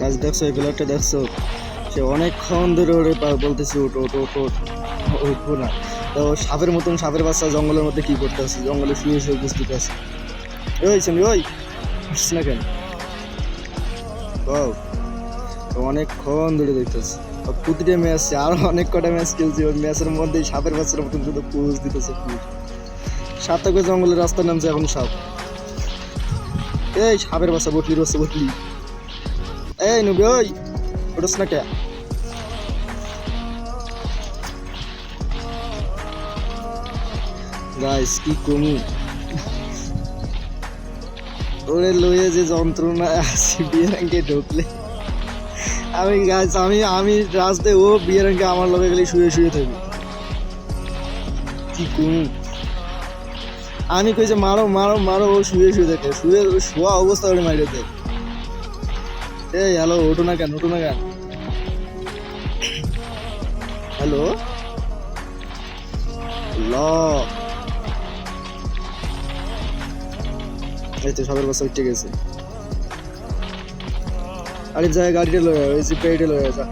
গাছ দেখছ এই প্লেয়ারটা দেখছ? সে অনেকক্ষণ ধরে ওরে বলতেছে ওটো ওটো ওটো উঠবো না। তো সাপের মতন, সাপের বাচ্চা জঙ্গলের মধ্যে কি করতে জঙ্গলে শুয়ে শুয়ে উপস্থিত আছে ওই সঙ্গে ওই আসছিস না কেন? অনেকক্ষণ ধরে দেখতেছি। প্রতিটা ম্যাচে, আরও অনেক কটা ম্যাচ খেলছি। ওই ম্যাচের মধ্যেই সাপের বাচ্চার মতন শুধু পোজ দিতেছে। সাতটা করে জঙ্গলের রাস্তার নামছে এখন সাপ। এই সাপের বাচ্চা বটলি বাচ্চা বটলি এই ওই না কে? গাইস কি কমু? ওরে লয়ে যে যন্ত্রণা ঢুকলে। আমি গাছ আমি আমি রাস্তায় ও বিয়ের আঙ্কে আমার লগে গেলে শুয়ে শুয়ে থাকি। কি কমু? আমি কই যে মারো মারো মারো, ও শুয়ে শুয়ে থাকে। শুয়ে শোয়া অবস্থা করে মারিয়ে দেয়। এই হ্যালো ওঠো না কেন ওঠো না কেন? হ্যালো ল এই তো সবের বাসা উঠে গেছে। আরে যায় গাড়িটা লয়ে ওই জিপ গাড়িটা লয়ে যা।